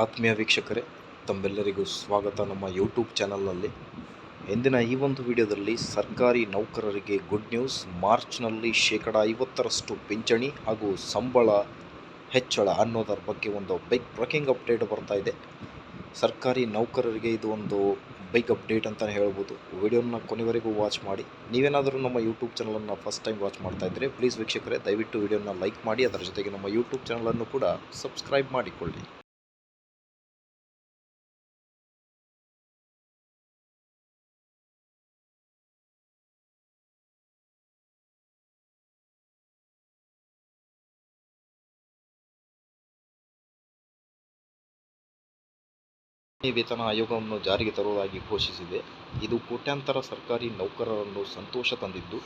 ಆತ್ಮೀಯ ವೀಕ್ಷಕರೇ, ತಮ್ಮೆಲ್ಲರಿಗೂ ಸ್ವಾಗತ ನಮ್ಮ ಯೂಟ್ಯೂಬ್ ಚಾನಲ್ನಲ್ಲಿ ಇಂದಿನ ಈ ಒಂದು ವಿಡಿಯೋದಲ್ಲಿ ಸರ್ಕಾರಿ ನೌಕರರಿಗೆ ಗುಡ್ ನ್ಯೂಸ್ ಮಾರ್ಚ್ನಲ್ಲಿ ಶೇಕಡ ಐವತ್ತರಷ್ಟು ಪಿಂಚಣಿ ಹಾಗೂ ಸಂಬಳ ಹೆಚ್ಚಳ ಅನ್ನೋದರ ಬಗ್ಗೆ ಒಂದು ಬೈಕ್ ಬ್ರೇಕಿಂಗ್ ಅಪ್ಡೇಟ್ ಬರ್ತಾ ಇದೆ. ಸರ್ಕಾರಿ ನೌಕರರಿಗೆ ಇದು ಒಂದು ಬೈಕ್ ಅಪ್ಡೇಟ್ ಅಂತಲೇ ಹೇಳ್ಬೋದು. ವಿಡಿಯೋನ ಕೊನೆವರೆಗೂ ವಾಚ್ ಮಾಡಿ. ನೀವೇನಾದರೂ ನಮ್ಮ ಯೂಟ್ಯೂಬ್ ಚಾನಲನ್ನು ಫಸ್ಟ್ ಟೈಮ್ ವಾಚ್ ಮಾಡ್ತಾ ಇದ್ದರೆ ಪ್ಲೀಸ್ ವೀಕ್ಷಕರೇ, ದಯವಿಟ್ಟು ವಿಡಿಯೋನ ಲೈಕ್ ಮಾಡಿ. ಅದರ ಜೊತೆಗೆ ನಮ್ಮ ಯೂಟ್ಯೂಬ್ ಚಾನಲನ್ನು ಕೂಡ ಸಬ್ಸ್ಕ್ರೈಬ್ ಮಾಡಿಕೊಳ್ಳಿ. ವೇತನ ಆಯೋಗವನ್ನು ಜಾರಿಗೆ ತರುವುದಾಗಿ ಘೋಷಿಸಿದೆ. ಇದು ಕೋಟ್ಯಾಂತರ ಸರ್ಕಾರಿ ನೌಕರರನ್ನು ಸಂತೋಷ ತಂದಿದ್ದು,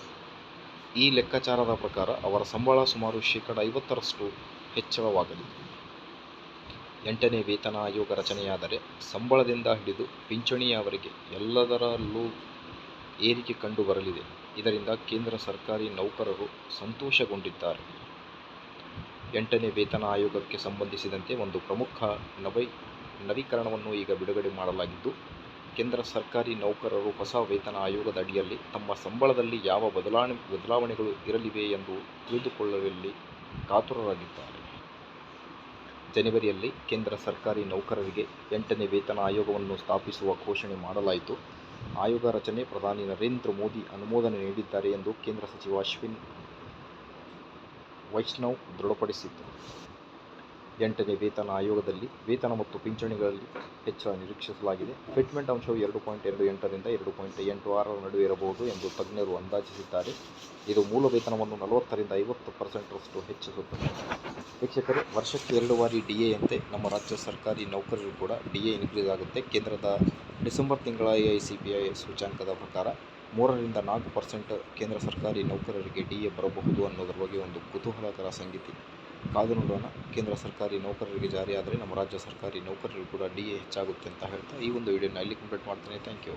ಈ ಲೆಕ್ಕಾಚಾರದ ಪ್ರಕಾರ ಅವರ ಸಂಬಳ ಸುಮಾರು ಶೇಕಡ ಐವತ್ತರಷ್ಟು ಹೆಚ್ಚಳವಾಗಲಿದೆ. ಎಂಟನೇ ವೇತನ ಆಯೋಗ ರಚನೆಯಾದರೆ ಸಂಬಳದಿಂದ ಹಿಡಿದು ಪಿಂಚಣಿಯವರೆಗೆ ಎಲ್ಲದರಲ್ಲೂ ಏರಿಕೆ ಕಂಡು ಬರಲಿದೆ ಇದರಿಂದ ಕೇಂದ್ರ ಸರ್ಕಾರಿ ನೌಕರರು ಸಂತೋಷಗೊಂಡಿದ್ದಾರೆ. ಎಂಟನೇ ವೇತನ ಆಯೋಗಕ್ಕೆ ಸಂಬಂಧಿಸಿದಂತೆ ಒಂದು ಪ್ರಮುಖ ನವೈ ನವೀಕರಣವನ್ನು ಈಗ ಬಿಡುಗಡೆ ಮಾಡಲಾಗಿದ್ದು, ಕೇಂದ್ರ ಸರ್ಕಾರಿ ನೌಕರರು ಹೊಸ ವೇತನ ಆಯೋಗದ ಅಡಿಯಲ್ಲಿ ತಮ್ಮ ಸಂಬಳದಲ್ಲಿ ಯಾವ ಬದಲಾವಣೆ ಬದಲಾವಣೆಗಳು ಇರಲಿವೆ ಎಂದು ತಿಳಿದುಕೊಳ್ಳುವಲ್ಲಿ ಕಾತುರರಾಗಿದ್ದಾರೆ. ಜನವರಿಯಲ್ಲಿ ಕೇಂದ್ರ ಸರ್ಕಾರಿ ನೌಕರರಿಗೆ ಎಂಟನೇ ವೇತನ ಆಯೋಗವನ್ನು ಸ್ಥಾಪಿಸುವ ಘೋಷಣೆ ಮಾಡಲಾಯಿತು. ಆಯೋಗ ರಚನೆ ಪ್ರಧಾನಿ ನರೇಂದ್ರ ಮೋದಿ ಅನುಮೋದನೆ ನೀಡಿದ್ದಾರೆ ಎಂದು ಕೇಂದ್ರ ಸಚಿವ ಅಶ್ವಿನ್ ವೈಷ್ಣವ್ ದೃಢಪಡಿಸಿದ್ದರು. ಎಂಟನೇ ವೇತನ ಆಯೋಗದಲ್ಲಿ ವೇತನ ಮತ್ತು ಪಿಂಚಣಿಗಳಲ್ಲಿ ಹೆಚ್ಚಳ ನಿರೀಕ್ಷಿಸಲಾಗಿದೆ. ಫಿಟ್ಮೆಂಟ್ ಅಂಶವು ಎರಡು ಪಾಯಿಂಟ್ ಎರಡು ಎಂಟರಿಂದ ಎರಡು ಪಾಯಿಂಟ್ ಎಂಟು ಆರರ ನಡುವೆ ಇರಬಹುದು ಎಂದು ತಜ್ಞರು ಅಂದಾಜಿಸಿದ್ದಾರೆ. ಇದು ಮೂಲ ವೇತನವನ್ನು ನಲವತ್ತರಿಂದ ಐವತ್ತು ಪರ್ಸೆಂಟ್ರಷ್ಟು ಹೆಚ್ಚಿಸುತ್ತದೆ. ವೀಕ್ಷಕರೇ, ವರ್ಷಕ್ಕೆ ಎರಡು ಬಾರಿ ಡಿ ಎಯಂತೆ ನಮ್ಮ ರಾಜ್ಯ ಸರ್ಕಾರಿ ನೌಕರರು ಕೂಡ ಡಿ ಎ ಇನ್ಕ್ರೀಸ್ ಆಗುತ್ತೆ. ಕೇಂದ್ರದ ಡಿಸೆಂಬರ್ ತಿಂಗಳ A I C P I ಸೂಚ್ಯಾಂಕದ ಪ್ರಕಾರ ಮೂರರಿಂದ ನಾಲ್ಕು ಪರ್ಸೆಂಟ್ ಕೇಂದ್ರ ಸರ್ಕಾರಿ ನೌಕರರಿಗೆ ಡಿ ಎ ಬರಬಹುದು ಅನ್ನೋದರ ಬಗ್ಗೆ ಒಂದು ಕುತೂಹಲಕರ ಸಂಗತಿ. ಕಾದು ನೋಡೋಣ. ಕೇಂದ್ರ ಸರ್ಕಾರಿ ನೌಕರರಿಗೆ ಜಾರಿಯಾದರೆ ನಮ್ಮ ರಾಜ್ಯ ಸರ್ಕಾರಿ ನೌಕರರು ಕೂಡ ಡಿ ಎ ಹೆಚ್ಚಾಗುತ್ತೆ ಅಂತ ಹೇಳ್ತಾ ಈ ಒಂದು ವಿಡಿಯೋನ ಇಲ್ಲಿ ಕಂಪ್ಲೀಟ್ ಮಾಡ್ತೀನಿ. Thank you.